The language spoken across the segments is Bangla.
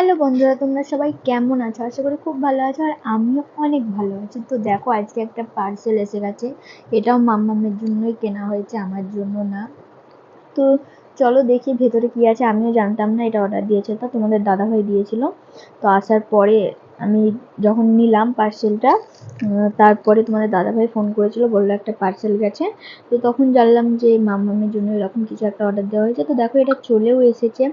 হ্যালো বন্ধুরা, তোমরা সবাই কেমন আছো? আশা করি খুব ভালো আছো আর আমিও অনেক ভালো আছি। তো দেখো, আজকে একটা পার্সেল এসে গেছে। এটাও মাম্মামের জন্যই কেনা হয়েছে, আমার জন্য না। তো চলো দেখি ভেতরে কী আছে। আমিও জানতাম না এটা অর্ডার দিয়েছে। তো তোমাদের দাদাভাই দিয়েছিল। তো আসার পরে আমি যখন নিলাম পার্সেলটা তারপরে তোমাদের দাদাভাই ফোন করেছিল, বলল একটা পার্সেল গেছে। তো তখন জানলাম যে মাম্মামের জন্য এরকম কিছু একটা অর্ডার দেওয়া হয়েছে। তো দেখো, এটা চলেও এসেছে।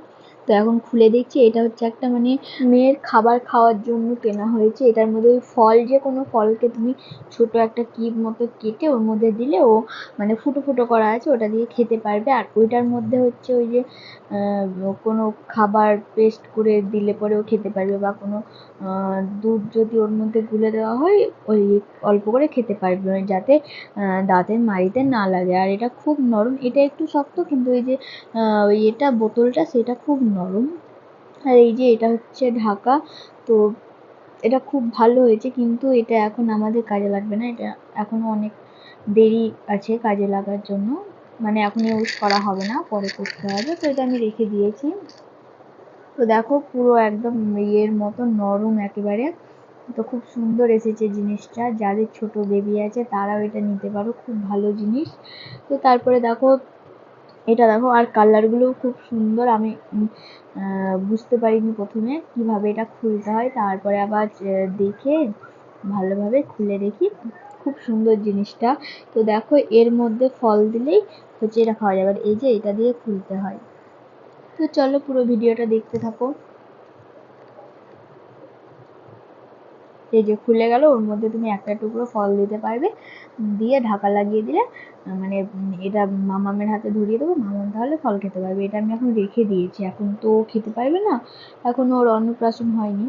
তো এখন খুলে দেখছি, এটা হচ্ছে একটা মানে মেয়ের খাবার খাওয়ার জন্য কেনা হয়েছে। এটার মধ্যে ওই ফল যে কোনো ফলকে তুমি ছোট একটা কিপ মতো কেটে ওর মধ্যে দিলে ও মানে ফুটো ফুটো করা আছে, ওটা দিয়ে খেতে পারবে। আর ওইটার মধ্যে হচ্ছে ওই যে কোনো খাবার পেস্ট করে দিলে পরে ও খেতে পারবে বা কোনো দুধ যদি ওর মধ্যে গুলে দেওয়া হয়, ওই অল্প করে খেতে পারবে মানে যাতে দাঁতের মাড়িতে না লাগে। আর এটা খুব নরম, এটা একটু শক্ত, কিন্তু ওই যে ওই এটা বোতলটা, সেটা খুব নরম। আর এই যে এটা হচ্ছে ঢাকা, তো এটা খুব ভালো হয়েছে, কিন্তু এটা এখন আমাদের কাজে লাগবে না। এটা এখনও অনেক দেরি আছে কাজে লাগার জন্য। মানে এখন ইউজ করা হবে না, পরে করতে হবে। তো এটা আমি রেখে দিয়েছি। তো দেখো পুরো একদম ইয়ের মতো নরম একেবারে। তো খুব সুন্দর এসেছে জিনিসটা। যাদের ছোট বেবি আছে তারাও এটা নিতে পারো, খুব ভালো জিনিস। তো তারপরে দেখো এটা দেখো, আর কালারগুলোও খুব সুন্দর। আমি বুঝতে পারিনি প্রথমে কীভাবে এটা খুলতে হয়। তারপরে আবার দেখে ভালোভাবে খুলে দেখি। খুব সুন্দর জিনিসটা। তো দেখো, এর মধ্যে ফল দিলেই হচ্ছে এটা খাওয়া যাবে। এই যে এটা দিয়ে খুলতে হয়। তো চলো পুরো ভিডিওটা দেখতে থাকো। এই যে খুলে গেল, ওর মধ্যে তুমি একটা টুকরো ফল দিতে পারবে। দিয়ে ঢাকা লাগিয়ে দিলে মানে এটা মামামের হাতে ধরিয়ে দেবো, মামাম তাহলে ফল খেতে পারবে। এটা আমি এখন রেখে দিয়েছি, এখন তো খেতে পারবে না। এখন ওর অন্নপ্রাশন হয়নি।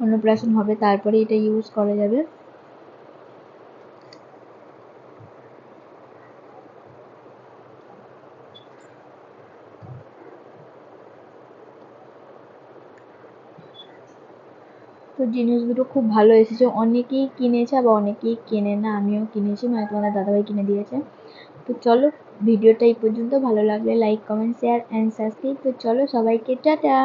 অন্নপ্রাশন হবে, তারপরে এটা ইউজ করা যাবে। তো জিনিসগুলো খুব ভালো এসেছে। অনেকেই কিনেছে আবার অনেকেই কেনে না। আমিও কিনেছি মানে তোমাদের দাদাভাই কিনে দিয়েছে। তো চলো, ভিডিওটা এই পর্যন্ত। ভালো লাগলে like comment share and subscribe তো চলো সবাইকে, টাটা!